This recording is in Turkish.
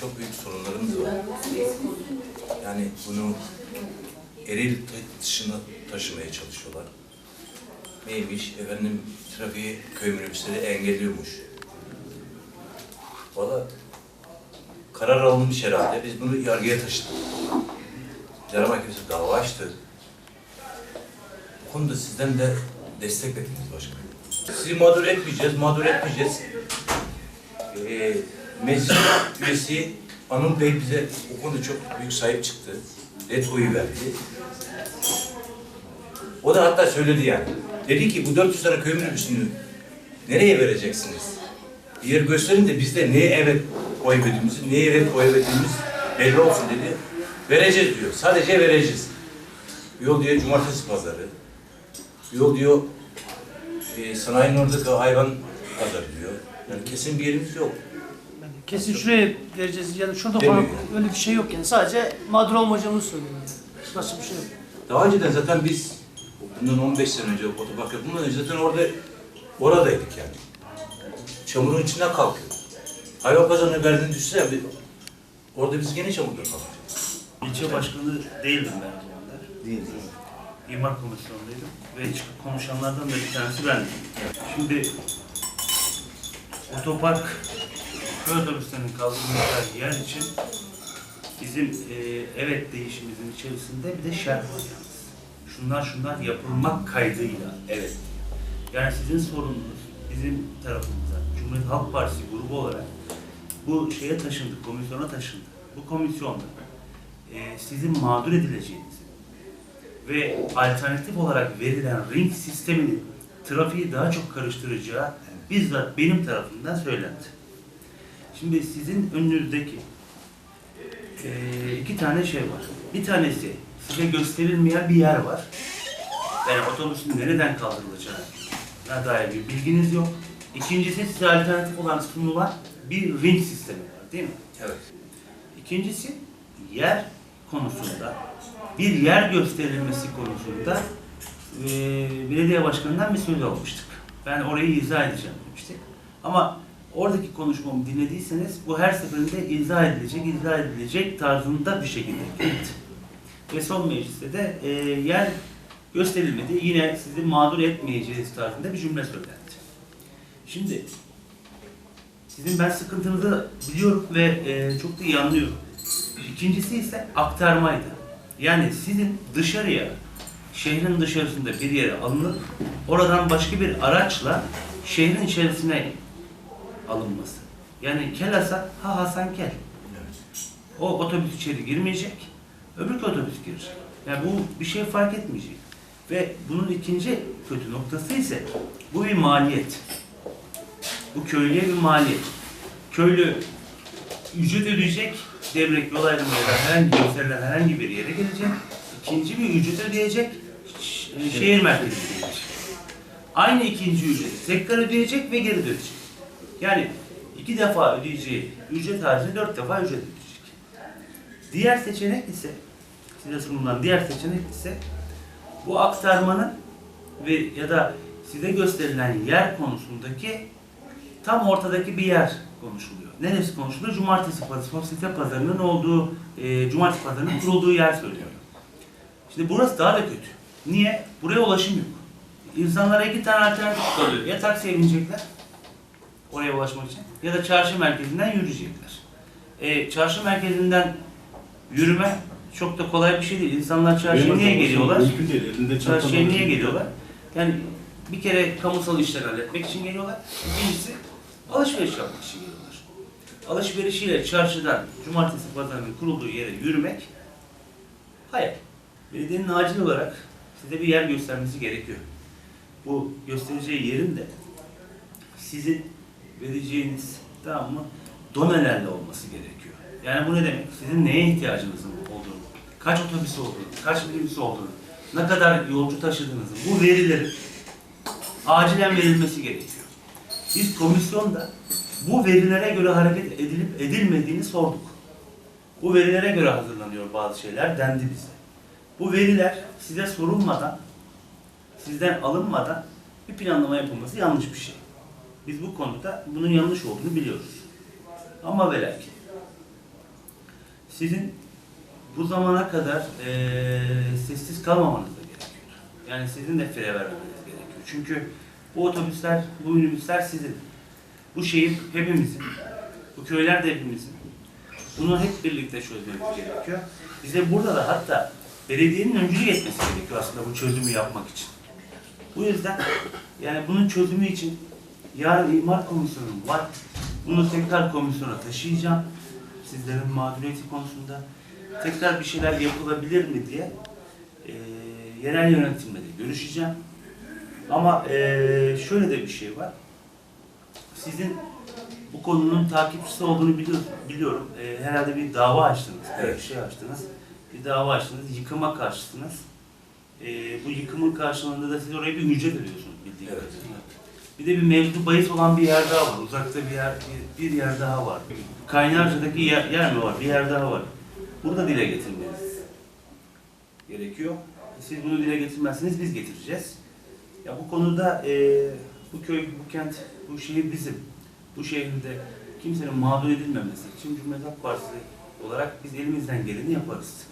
çok büyük sorunlarımız var. Yani bunu eril dışına taşımaya çalışıyorlar. Neymiş? Efendim trafiği köy minibüsleri engelliyormuş. Valla karar alınmış herhalde. Biz bunu yargıya taşıdık. İdare Mahkemesi dava açtı. Bu konuda sizden de destek bekleriz başkanım. Sizi mağdur etmeyeceğiz, mağdur etmeyeceğiz. Ee, meclis üyesi Anıl Bey bize o konuda çok büyük sahip çıktı. Net oyu verdi. O da hatta söyledi yani. Dedi ki bu 400 tane köy minibüsünü nereye vereceksiniz? Bir yer gösterin de biz de neye evet oy verdiğimizi, neye evet oy verdiğimiz belli olsun dedi. Vereceğiz diyor. Sadece vereceğiz. Yol diyor cumartesi pazarı. Yol diyor e, sanayinin oradaki hayvan pazarı diyor. Yani kesin bir yerimiz yok. Kesin şuraya vereceğiz yani şurada falan öyle bir şey yok yani sadece mağdur olmayacağımızı söylüyor. yani. Başka bir şey yok. Daha önceden zaten biz bundan 15 sene önce otopark yapılmadan önce zaten orada oradaydık yani. Çamurun içinden kalkıyorduk. Hayvan pazarına verdiğini düşünsene bir- orada biz gene çamurda kalkacağız. İlçe başkanı değildim ben o zamanlar. Değil. İmar komisyonundaydım ve çıkıp konuşanlardan da bir tanesi bendim. Şimdi otopark köy otobüslerinin kaldırılacağı yer için bizim e, evet değişimimizin içerisinde bir de şart var yalnız. Şunlar şunlar yapılmak kaydıyla evet. Yani sizin sorununuz bizim tarafımıza Cumhuriyet Halk Partisi grubu olarak bu şeye taşındı, komisyona taşındı. Bu komisyonda e, sizin mağdur edileceğinizi ve alternatif olarak verilen ring sisteminin trafiği daha çok karıştıracağı bizzat benim tarafımdan söylendi. Şimdi sizin önünüzdeki e, iki tane şey var. Bir tanesi size gösterilmeyen bir yer var. Yani otobüsün nereden kaldırılacağına dair bir bilginiz yok. İkincisi size alternatif olan sunulan bir ring sistemi var değil mi? Evet. İkincisi yer konusunda bir yer gösterilmesi konusunda eee belediye başkanından bir söz almıştık. Ben orayı izah edeceğim demiştik. Ama oradaki konuşmamı dinlediyseniz bu her seferinde izah edilecek, izah edilecek tarzında bir şekilde gitti. Ve son mecliste de eee, yer gösterilmedi. Yine sizi mağdur etmeyeceğiz tarzında bir cümle söylendi. Şimdi sizin ben sıkıntınızı biliyorum ve e, çok da iyi anlıyorum. İkincisi ise aktarmaydı. Yani sizin dışarıya, şehrin dışarısında bir yere alınıp oradan başka bir araçla şehrin içerisine alınması. Yani kel Hasan, ha Hasan kel. Evet. O otobüs içeri girmeyecek, öbür otobüs girecek. Yani bu bir şey fark etmeyecek. Ve bunun ikinci kötü noktası ise bu bir maliyet. Bu köylüye bir maliyet. Köylü ücret ödeyecek, devrek yol ayrımı ya da herhangi gösterilen herhangi bir yere gelecek. İkinci bir ücret ödeyecek, şehir merkezine gelecek. Aynı ikinci ücreti tekrar ödeyecek ve geri dönecek. Yani iki defa ödeyeceği ücret haricinde dört defa ücret ödeyecek. Diğer seçenek ise, size sunulan diğer seçenek ise bu aktarmanın ve ya da size gösterilen yer konusundaki tam ortadaki bir yer konuşuluyor. Neresi konuşuluyor? Cumartesi pazarı, sosyete pazarının olduğu, e, cumartesi pazarının kurulduğu yer söylüyor. Şimdi burası daha da kötü. Niye? Buraya ulaşım yok. İnsanlara iki tane alternatif kalıyor. Ya taksiye binecekler, oraya ulaşmak için, ya da çarşı merkezinden yürüyecekler. E, çarşı merkezinden yürüme çok da kolay bir şey değil. İnsanlar çarşıya niye geliyorlar? Mümkün değil. Elinde çanta Çarşıya niye geliyorlar? Yani bir kere kamusal işler halletmek için geliyorlar. İkincisi alışveriş yapmak için geliyorlar. Alışverişiyle çarşıdan cumartesi pazarının kurulduğu yere yürümek hayal. Belediyenin acil olarak size bir yer göstermesi gerekiyor. Bu göstereceği yerin de sizin vereceğiniz tamam mı donelerle olması gerekiyor. Yani bu ne demek? Sizin neye ihtiyacınızın olduğunu, kaç otobüs olduğunu, kaç minibüs olduğunu, ne kadar yolcu taşıdığınızı, bu verilerin acilen verilmesi gerekiyor. Biz komisyonda bu verilere göre hareket edilip edilmediğini sorduk. Bu verilere göre hazırlanıyor bazı şeyler dendi bize. Bu veriler size sorulmadan, sizden alınmadan bir planlama yapılması yanlış bir şey. Biz bu konuda bunun yanlış olduğunu biliyoruz. Ama ve lakin sizin bu zamana kadar eee, sessiz kalmamanız da gerekiyor. Yani sizin de fire vermeniz gerekiyor. Çünkü bu otobüsler, bu minibüsler sizin. Bu şehir hepimizin. Bu köyler de hepimizin. Bunu hep birlikte çözmemiz gerekiyor. Bize burada da hatta belediyenin öncülük etmesi gerekiyor aslında bu çözümü yapmak için. Bu yüzden yani bunun çözümü için yarın imar komisyonum var. Bunu tekrar komisyona taşıyacağım. Sizlerin mağduriyeti konusunda tekrar bir şeyler yapılabilir mi diye eee yerel yönetimle de görüşeceğim. Ama eee, şöyle de bir şey var. Sizin bu konunun takipçisi olduğunu biliyorum. biliyorum. Eee, herhalde bir dava açtınız. Evet. Bir şey açtınız. Bir dava açtınız. Yıkıma karşısınız. Eee, bu yıkımın karşılığında da siz oraya bir ücret ödüyorsunuz bildiğim Evet. kadarıyla. Bir de bir mevzu bahis olan bir yer daha var. Uzakta bir yer, bir, bir yer daha var. Kaynarca'daki yer, yer mi var? Bir yer daha var. Burada dile getirmeniz gerekiyor. Siz bunu dile getirmezseniz biz getireceğiz. Ya bu konuda eee, bu köy, bu kent, bu şehir bizim. Bu şehirde kimsenin mağdur edilmemesi için Cumhuriyet Halk Partisi olarak biz elimizden geleni yaparız.